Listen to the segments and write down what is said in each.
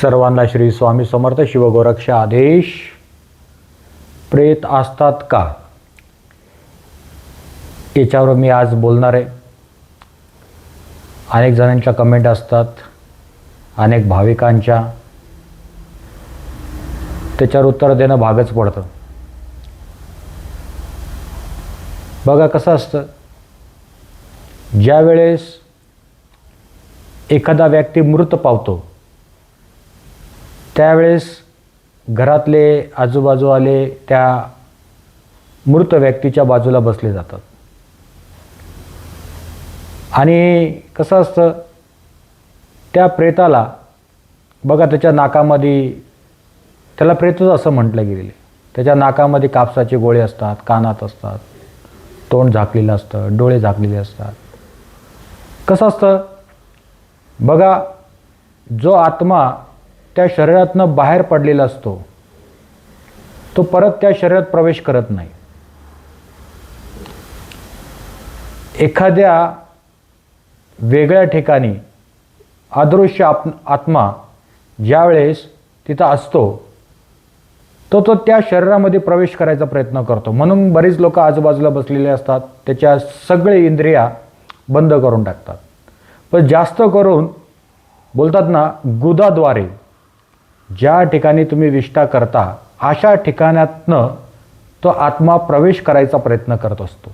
सर्वांना श्री स्वामी समर्थ शिवगोरक्ष आदेश. प्रेत असतात का? याच्यावर मी आज बोलणार आहे. अनेक जणांच्या कमेंट असतात. अनेक भाविकांच्या. त्याच्यावर उत्तर देणं भागच पडतं. बघा कसं असतं. ज्या वेळेस एखादा व्यक्ती मृत पावतो त्यावेळेस घरातले आजूबाजू आले त्या मृत व्यक्तीच्या बाजूला बसले जातात. आणि कसं असतं त्या प्रेताला बघा त्याच्या नाकामध्ये त्याला प्रेतच असं म्हटलं गेलेलं त्याच्या नाकामध्ये कापसाचे गोळे असतात कानात असतात तोंड झाकलेलं असतं डोळे झाकलेले असतात. कसं असतं बघा जो आत्मा त्या शरीरातनं बाहेर पडलेला असतो तो परत त्या शरीरात प्रवेश करत नाही. एखाद्या वेगळ्या ठिकाणी अदृश्य आप आत्मा ज्यावेळेस तिथं असतो तो तो त्या शरीरामध्ये प्रवेश करायचा प्रयत्न करतो. म्हणून बरीच लोक आजूबाजूला बसलेले असतात त्याच्या सगळे इंद्रिया बंद करून टाकतात. पण जास्त करून बोलतात ना गुदाद्वारे. ज्या ठिकाणी तुम्ही विष्ठा करता अशा ठिकाणातनं तो आत्मा प्रवेश करायचा प्रयत्न करत असतो.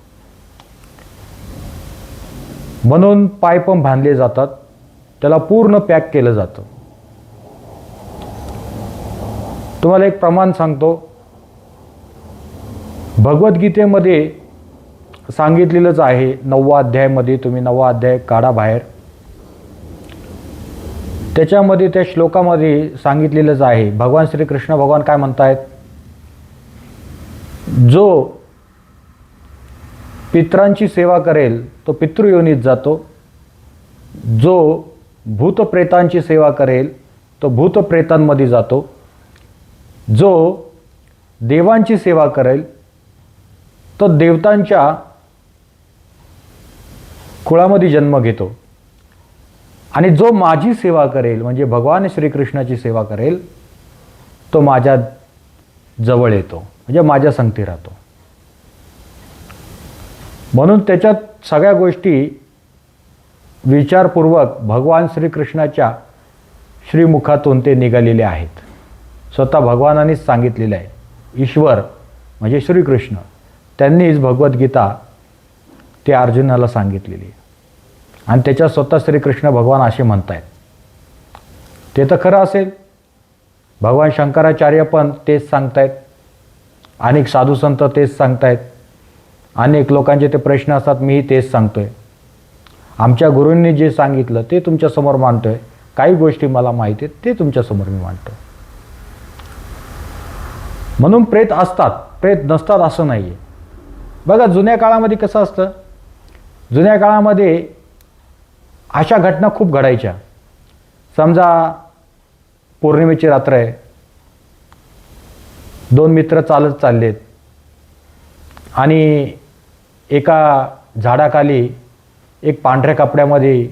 म्हणून पाय पण बांधले जातात त्याला पूर्ण पॅक केलं जातं. तुम्हाला एक प्रमाण सांगतो. भगवद्गीतेमध्ये सांगितलेलंच आहे नववा अध्यायामध्ये तुम्ही नववा अध्याय काढा बाहेर. त्याच्यामध्ये त्या श्लोकामध्ये सांगितलेलंच आहे. भगवान श्रीकृष्ण भगवान काय म्हणतायत? जो पित्रांची सेवा करेल तो पितृयोनीत जातो. जो भूतप्रेतांची सेवा करेल तो भूतप्रेतांमध्ये जातो. जो देवांची सेवा करेल तो देवतांच्या कुळामध्ये जन्म घेतो. आणि जो माझी सेवा करेल म्हणजे भगवान श्रीकृष्णाची सेवा करेल तो माझ्या जवळ येतो म्हणजे माझ्या संगती राहतो. म्हणून त्याच्यात सगळ्या गोष्टी विचारपूर्वक भगवान श्रीकृष्णाच्या श्रीमुखातून ते निघालेले आहेत. स्वतः भगवानानेच सांगितलेलं आहे ईश्वर म्हणजे श्रीकृष्ण त्यांनीच भगवद्गीता ते अर्जुनाला सांगितलेली आहे. आणि त्याच्यात स्वतः श्रीकृष्ण भगवान असे म्हणतायत. ते तर खरं असेल. भगवान शंकराचार्य पण तेच सांगतायत. अनेक साधू संत तेच सांगतायत. अनेक लोकांचे ते प्रश्न असतात मीही तेच सांगतो आहे आमच्या गुरूंनी जे सांगितलं ते तुमच्यासमोर मांडतोय. काही गोष्टी मला माहिती आहेत ते तुमच्यासमोर मी मांडतो. म्हणून प्रेत असतात प्रेत नसतात असं नाही आहे बघा जुन्या काळामध्ये कसं असतं? जुन्या काळामध्ये अशा घटना खूप घडायच्या. समजा पौर्णिमेची रात्र आहे. दोन मित्र चालत चाललेत. आणि एका झाडाखाली एक पांढऱ्या कपड्यामध्ये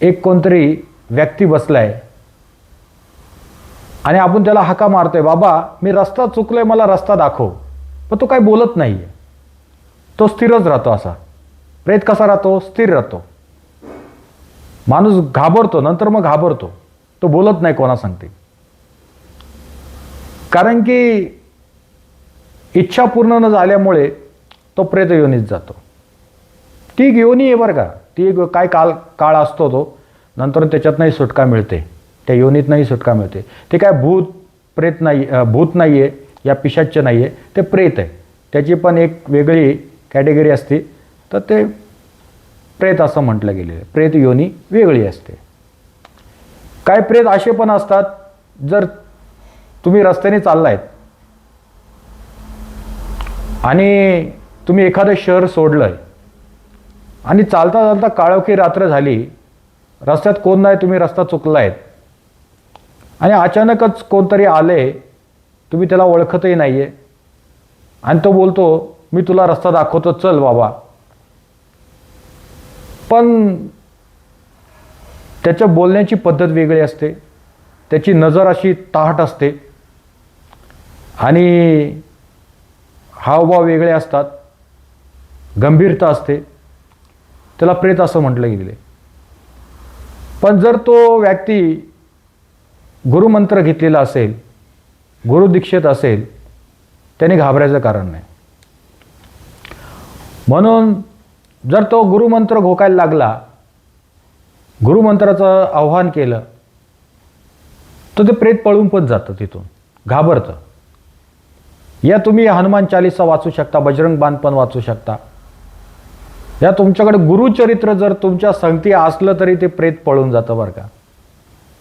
एक कोणतरी व्यक्ती बसला आहे आणि आपण त्याला हाका मारतोय बाबा मी रस्ता चुकलोय मला रस्ता दाखव. पण तो काय बोलत नाही आहे तो स्थिरच राहतो असा. प्रेत कसा राहतो? स्थिर राहतो. माणूस घाबरतो नंतर मग घाबरतो. तो बोलत नाही कोणा सांगते. कारण की इच्छा पूर्ण न झाल्यामुळे तो प्रेत योनीत जातो. ती योनी आहे बरं का. ती एक काय काल काळ असतो तो नंतर त्याच्यातनंही सुटका मिळते. त्या योनीतनंही सुटका मिळते. ते काय भूत प्रेत नाही भूत नाही आहे या पिशाच्य नाही आहे ते प्रेत आहे. त्याची पण एक वेगळी कॅटेगरी असते. तर ते प्रेत असं म्हटलं गेलेलं आहे. प्रेत योनी वेगळी असते. काय प्रेत असे पण असतात जर तुम्ही रस्त्याने चाललायत आणि तुम्ही एखादं शहर सोडलंय आणि चालता चालता काळोखी रात्र झाली रस्त्यात कोण नाही तुम्ही रस्ता चुकलायत आणि अचानकच कोणतरी आले तुम्ही त्याला ओळखतही नाही आहे आणि तो बोलतो मी तुला रस्ता दाखवतो चल बाबा. पण त्याच्या बोलण्याची पद्धत वेगळी असते. त्याची नजर अशी ताहट असते. आणि हावभाव वेगळे असतात. गंभीरता असते. त्याला प्रेत असं म्हटलं गेले पण जर तो व्यक्ती गुरुमंत्र घेतलेला असेल गुरुदीक्षित असेल त्याने घाबरायचं कारण नाही. म्हणून जर तो गुरुमंत्र घोकायला लागला गुरुमंत्राचं आव्हान केलं तर ते प्रेत पळून पण जातं तिथून घाबरतं. या तुम्ही हनुमान चालिसा वाचू शकता बजरंग बांध पण वाचू शकता. या तुमच्याकडे गुरुचरित्र जर तुमच्या संगती असलं तरी ते प्रेत पळून जातं बरं का.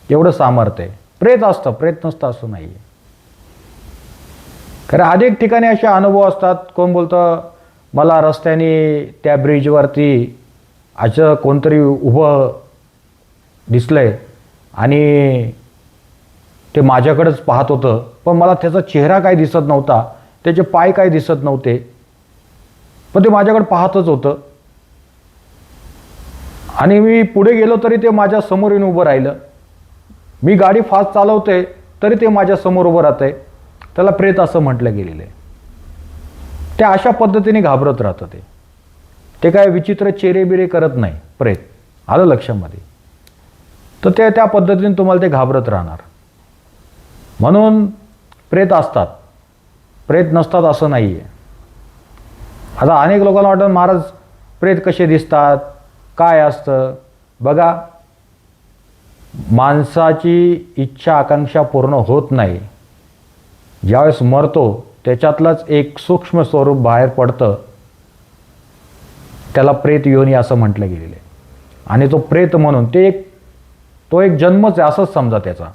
एवढं सामर्थ्य आहे. प्रेत असतं प्रेत नसतं असं नाही आहे कारण अनेक ठिकाणी असे अनुभव असतात कोण बोलतं मला रस्त्याने त्या ब्रिजवरती असं कोणतरी उभं दिसलं आहे आणि ते माझ्याकडेच पाहत होतं. पण मला त्याचा चेहरा काय दिसत नव्हता त्याचे पाय काय दिसत नव्हते. पण ते माझ्याकडे पाहतच होतं. आणि मी पुढे गेलो तरी ते माझ्यासमोर येऊन उभं राहिलं. मी गाडी फास्ट चालवते तरी ते माझ्यासमोर उभं राहतंय. त्याला प्रेत असं म्हटलं गेलेलं आहे. ते अशा पद्धतीने घाबरत राहतं ते. ते काय विचित्र चेरेबिरे करत नाही प्रेत. आलं लक्षामध्ये? तर ते त्या पद्धतीने तुम्हाला ते घाबरत राहणार. म्हणून प्रेत असतात. प्रेत नसतात असं नाही आहे आता अनेक लोकांना वाटतं महाराज प्रेत कसे दिसतात? काय असतं? बघा माणसाची इच्छा आकांक्षा पूर्ण होत नाही. ज्यावेळेस मरतो त्याच्यातलंच एक सूक्ष्म स्वरूप बाहेर पडतं. त्याला प्रेत योनी असं म्हटलं गेलेलं आहे. आणि तो प्रेत म्हणून ते एक तो एक जन्मच आहे असंच समजा त्याचा.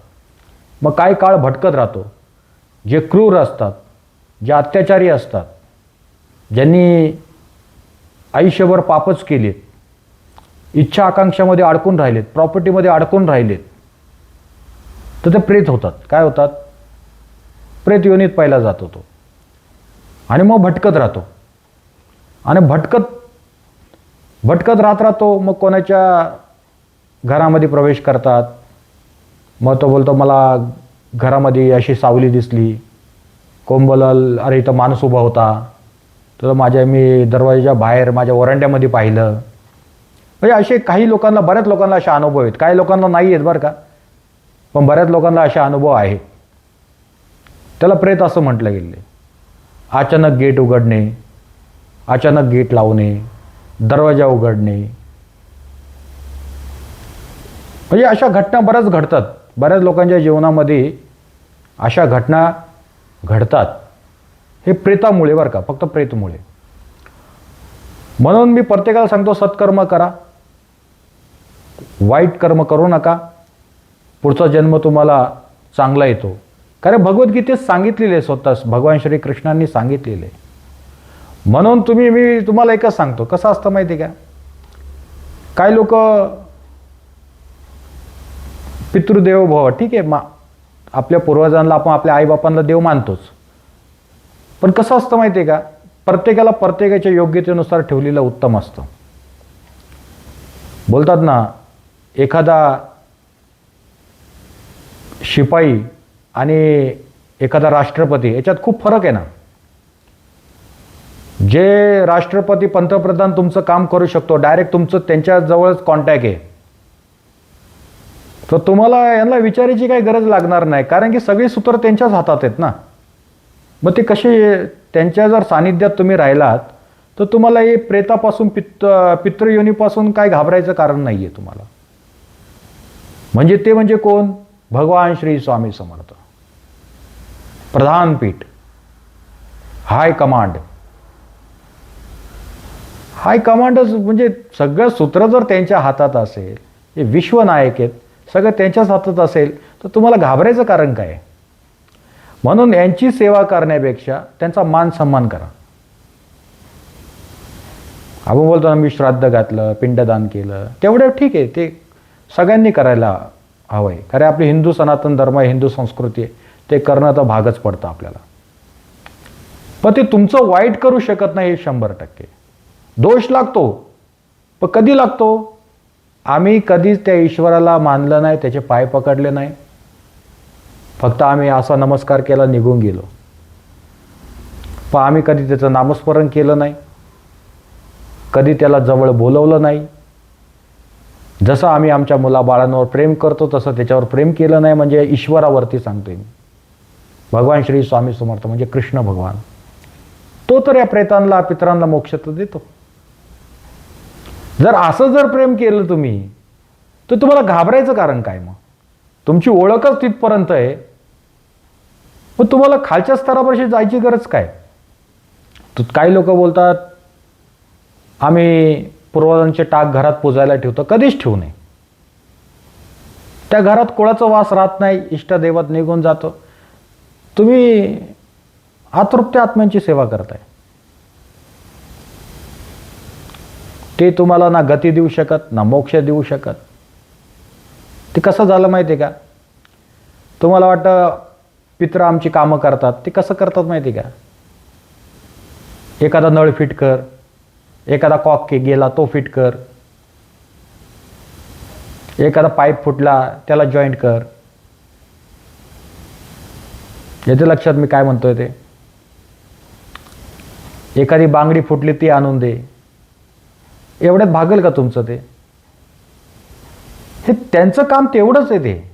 मग काही काळ भटकत राहतो? जे क्रूर असतात जे अत्याचारी असतात ज्यांनी आयुष्यभर पापच केलेत इच्छा आकांक्षामध्ये अडकून राहिलेत प्रॉपर्टीमध्ये अडकून राहिलेत तर ते प्रेत होतात. काय होतात? प्रेत योनीत पाहिला जात होतो. आणि मग भटकत राहतो. आणि भटकत भटकत राहत राहतो मग कोणाच्या घरामध्ये प्रवेश करतात. मग तो बोलतो मला घरामध्ये अशी सावली दिसली. कोंबलल अरे इथं माणूस उभा होता. तर माझ्या मी दरवाजाच्या बाहेर माझ्या वरांड्यामध्ये पाहिलं. म्हणजे असे काही लोकांना बऱ्याच लोकांना असे अनुभव आहेत. काही लोकांना नाही आहेत बरं का. पण बऱ्याच लोकांना असे अनुभव आहेत त्याला प्रेत असं म्हटलं गेले अचानक गेट उघडणे अचानक गेट लावणे दरवाजा उघडणे. म्हणजे अशा घटना बऱ्याच घडतात. बऱ्याच लोकांच्या जीवनामध्ये अशा घटना घडतात. हे प्रेतामुळे बरं का फक्त प्रेतमुळे. म्हणून मी प्रत्येकाला सांगतो सत्कर्म करा. वाईट कर्म करू नका. पुढचा जन्म तुम्हाला चांगला येतो. कारण भगवद्गीतेत सांगितलेले स्वतः स्वतःच भगवान श्रीकृष्णांनी सांगितलेले म्हणून तुम्ही मी तुम्हाला एकच सांगतो कसं असतं माहिती आहे का? काय लोक पितृदेव भव ठीक आहे मा आपल्या पूर्वजांना आपण आपल्या आईबापांना देव मानतोच. पण कसं असतं माहिती आहे का? प्रत्येकाला प्रत्येकाच्या योग्यतेनुसार ठेवलेलं उत्तम असतं. बोलतात ना एखादा शिपाई आणि एखादा राष्ट्रपती याच्यात खूप फरक आहे ना. जे राष्ट्रपती पंतप्रधान तुमचं काम करू शकतो डायरेक्ट तुमचं त्यांच्याजवळच कॉन्टॅक्ट आहे. तर तुम्हाला यांना विचारायची काही गरज लागणार नाही कारण की सगळी सूत्र त्यांच्याच हातात आहेत ना. मग ते कसे त्यांच्या जर सानिध्यात तुम्ही राहिलात तर तुम्हाला हे प्रेतापासून पित्त पितृयोनीपासून काय घाबरायचं कारण नाही आहे तुम्हाला. म्हणजे ते म्हणजे कोण? भगवान श्री स्वामी समर्थ. प्रधानपीठ हाय कमांड हाय कमांडच म्हणजे सगळं सूत्र जर त्यांच्या हातात असेल हे विश्वनायक आहेत सगळं त्यांच्याच हातात असेल तर तुम्हाला घाबरायचं कारण काय? म्हणून यांची सेवा करण्यापेक्षा त्यांचा मान सन्मान करा. आपण बोलतो ना मी श्राद्ध घातलं पिंडदान केलं तेवढं ठीक आहे ते सगळ्यांनी करायला हवं आहे कारण आपली हिंदू सनातन धर्म आहे हिंदू संस्कृती आहे. ते करणं तर भागच पडतं आपल्याला. पण ते तुमचं वाईट करू शकत नाही हे शंभर टक्के. दोष लागतो. पण कधी लागतो? आम्ही कधीच त्या ईश्वराला मानलं नाही त्याचे पाय पकडले नाही. फक्त आम्ही असा नमस्कार केला निघून गेलो. पण आम्ही कधी त्याचं नामस्मरण केलं नाही. कधी त्याला जवळ बोलवलं नाही. जसं आम्ही आमच्या मुलाबाळांवर प्रेम करतो तसं त्याच्यावर प्रेम केलं नाही म्हणजे ईश्वरावरती सांगतोय मी. भगवान श्री स्वामी समर्थ म्हणजे कृष्ण भगवान. तो तर या प्रेतांना पितरांना मोक्ष तर देतो. जर असं जर प्रेम केलं तुम्ही तर तुम्हाला घाबरायचं कारण काय मग? तुमची ओळखच तिथपर्यंत आहे. मग तुम्हाला खालच्या स्तरापाशी जायची गरज काय? तर काही लोक बोलतात आम्ही पूर्वजांचे टाक घरात पुजायला ठेवतो कधीच ठेवू नये. त्या घरात कोळाचा वास राहत नाही इष्टदेवत निघून जातो. तुम्ही अतृप्त आत्म्यांची सेवा करताय. ते तुम्हाला ना गती देऊ शकत ना मोक्ष देऊ शकत. ते कसं झालं माहिती आहे का? तुम्हाला वाटतं पित्र आमची कामं करतात ते कसं करतात माहिती आहे का? एखादा नळ फिट कर एखादा कॉक के गेला तो फिट कर एखादा पाईप फुटला त्याला जॉईंट कर. येते लक्षात मी काय म्हणतोय ते? एखादी बांगडी फुटली ती आणून दे. एवढ्यात भागेल का तुमचं ते? हे त्यांचं काम तेवढंच आहे ते.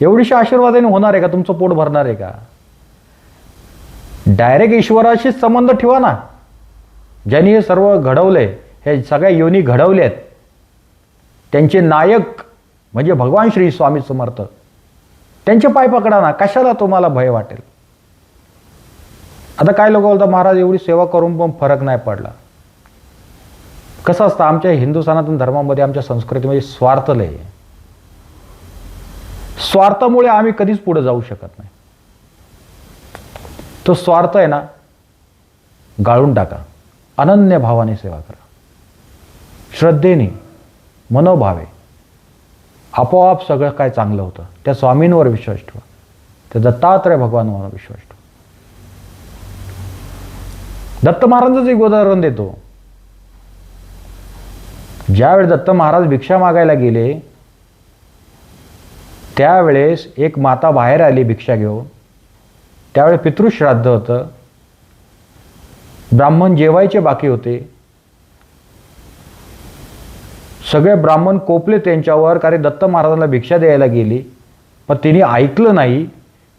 एवढीशा आशीर्वादाने होणार आहे का? तुमचं पोट भरणार आहे का? डायरेक्ट ईश्वराशी संबंध ठेवा ना. ज्यांनी हे सर्व घडवलंय हे सगळ्या योनी घडवल्यात त्यांचे नायक म्हणजे भगवान श्री स्वामी समर्थ. त्यांचे पाय पकडा ना कशाला तुम्हाला भय वाटेल? आता काय लोक बोलतात महाराज एवढी सेवा करून पण फरक नाही पडला. कसं असतं आमच्या हिंदू सनातन धर्मामध्ये आमच्या संस्कृतीमध्ये स्वार्थ लय आहे. स्वार्थामुळे आम्ही कधीच पुढे जाऊ शकत नाही. तो स्वार्थ आहे ना गाळून टाका. अनन्य भावाने सेवा करा. श्रद्धेने मनोभावे. आपोआप सगळं काय चांगलं होतं. त्या स्वामींवर विश्वास ठेवा. त्या दत्तात्रय भगवानवर विश्वास ठेवा. दत्त महाराजांचं एक उदाहरण देतो. ज्यावेळी दत्त महाराज भिक्षा मागायला गेले त्यावेळेस एक माता बाहेर आली भिक्षा घेऊन. त्यावेळी पितृश्राद्ध होतं. ब्राह्मण जेवायचे बाकी होते. सगळे ब्राह्मण कोपले त्यांच्यावर कारण दत्त महाराजांना भिक्षा द्यायला गेली. पण तिने ऐकलं नाही.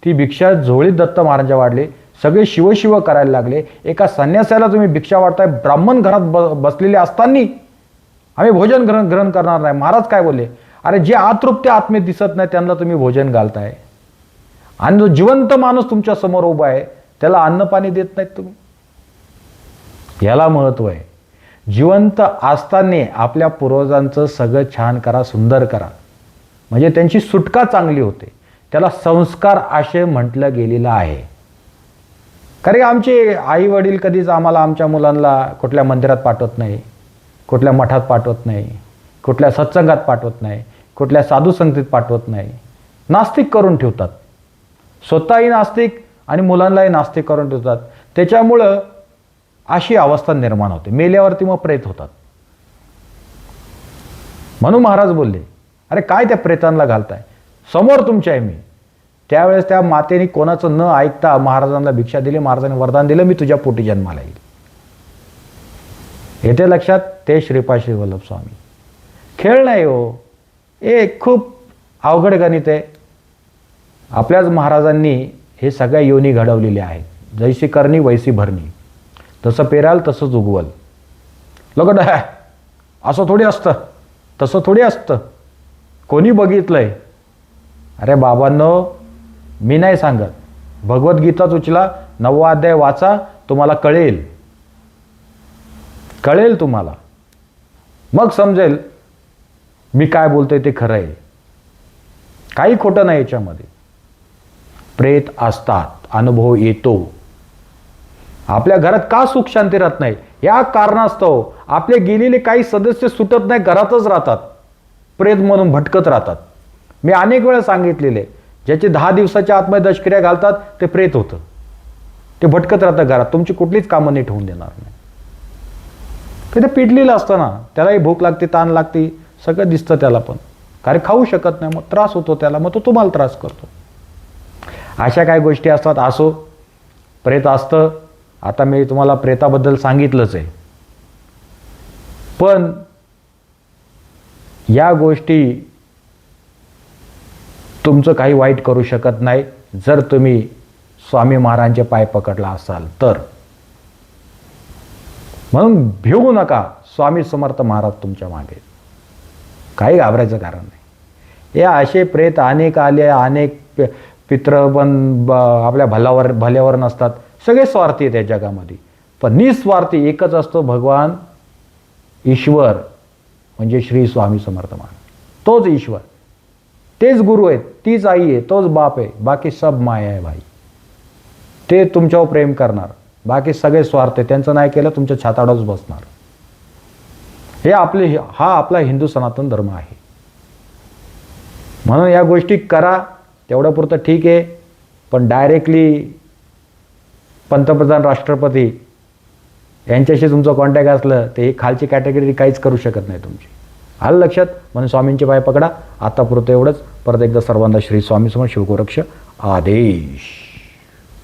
ती भिक्षा झोळीत दत्त महाराजांच्या वाढले. सगळे शिवशिव करायला लागले. एका संन्यासाला तुम्ही भिक्षा वाढताय ब्राह्मण घरात ब बसलेले असताना आम्ही भोजन ग्रहण ग्रहण करणार नाही. महाराज काय बोलले? अरे जे आतृप्त आत्मे दिसत नाही त्यांना तुम्ही भोजन घालताय. आणि जो जिवंत माणूस तुमच्यासमोर उभा आहे त्याला अन्न पाणी देत नाहीत तुम्ही. याला महत्त्व आहे. जिवंत असताना आपल्या पूर्वजांचं सगळं छान करा सुंदर करा. म्हणजे त्यांची सुटका चांगली होते. त्याला संस्कार आशय म्हटलं गेलेलं आहे. कारण आमचे आई वडील कधीच आम्हाला आमच्या मुलांना कुठल्या मंदिरात पाठवत नाही कुठल्या मठात पाठवत नाही कुठल्या सत्संगात पाठवत नाही कुठल्या साधू संगतीत पाठवत नाही. नास्तिक करून ठेवतात. स्वतःही नास्तिक आणि मुलांनाही नास्तिक करून ठेवतात. त्याच्यामुळं अशी अवस्था निर्माण होते. मेल्यावरती मग प्रेत होतात. म्हणून महाराज बोलले अरे काय त्या प्रेतांना घालताय? समोर तुमच्या आहे मी. त्यावेळेस त्या मातेने कोणाचं न ऐकता महाराजांना भिक्षा दिली महाराजांनी वरदान दिलं मी तुझ्या पोटी जन्माला येईल. येते लक्षात ते श्रीपाश्री वल्लभ स्वामी. खेळ नाही हो. ए खूप अवघड गणित आहे. आपल्याच महाराजांनी हे सगळ्या योनी घडवलेल्या आहेत. जैसी करणी वैसी भरणी. तसं पेराल तसंच उगवल. लगड डा असं थोडी असतं. तसं थोडी असतं. कोणी बघितलंय? अरे बाबांनो मी नाही सांगत. भगवद्गीताच उचला नववा अध्याय वाचा तुम्हाला कळेल. कळेल तुम्हाला. मग समजेल मी काय बोलतोय ते खरं आहे. काही खोटं नाही याच्यामध्ये. प्रेत असतात अनुभव येतो. आपल्या घरात का सुख शांती राहत नाही? या कारणास्तव आपले गेलेले काही सदस्य सुटत नाही घरातच राहतात. प्रेत म्हणून भटकत राहतात. मी अनेक वेळा सांगितलेले ज्याचे दहा दिवसाच्या आतमध्ये दशक्रिया घालतात ते प्रेत होतं. ते भटकत राहतं घरात. तुमची कुठलीच कामं नीट होऊन देणार नाही. ते पिटलेलं असतं ना त्यालाही भूक लागते ताण लागते सगळं दिसतं त्याला पण. कारण खाऊ शकत नाही मग त्रास होतो त्याला मग तो तुम्हाला त्रास करतो. अशा काही गोष्टी असतात असो. प्रेत असतं आता मी तुम्हाला प्रेताबद्दल सांगितलंच आहे. पण या गोष्टी तुमचं काही वाईट करू शकत नाही. जर तुम्ही स्वामी महाराजांचे पाय पकडला असाल तर. म्हणून भिवू नका. स्वामी समर्थ महाराज तुमच्या मागे. काही घाबरायचं कारण नाही. या असे प्रेत अनेक आले अनेक प- पित्र पण आपल्या भल्यावर भल्यावर नसतात. सगळे स्वार्थी आहेत या जगामध्ये. पण निस्वार्थी एकच असतो भगवान ईश्वर म्हणजे श्री स्वामी समर्थ महाराज. तोच ईश्वर. तेच गुरु आहेत तीच आई आहे तोच बाप आहे बाकी सब माया आहे भाई. ते तुमच्यावर प्रेम करणार. बाकी सगळे स्वार्थ आहे त्यांचं नाही केलं तुमच्या छाताडाच बसणार. हे आपले हा आपला हिंदू सनातन धर्म आहे. म्हणून या गोष्टी करा तेवढ्यापुरतं पुरतं ठीक आहे. पण डायरेक्टली पंतप्रधान राष्ट्रपती यांच्याशी तुमचं कॉन्टॅक्ट असलं तर ही खालची कॅटेगरी काहीच करू शकत नाही तुमची. आलं लक्षात? म्हणून स्वामींचे पाय पकडा. आतापुरतं एवढंच. परत एकदा सर्वांना श्री स्वामी समोर शिवगोरक्ष आदेश.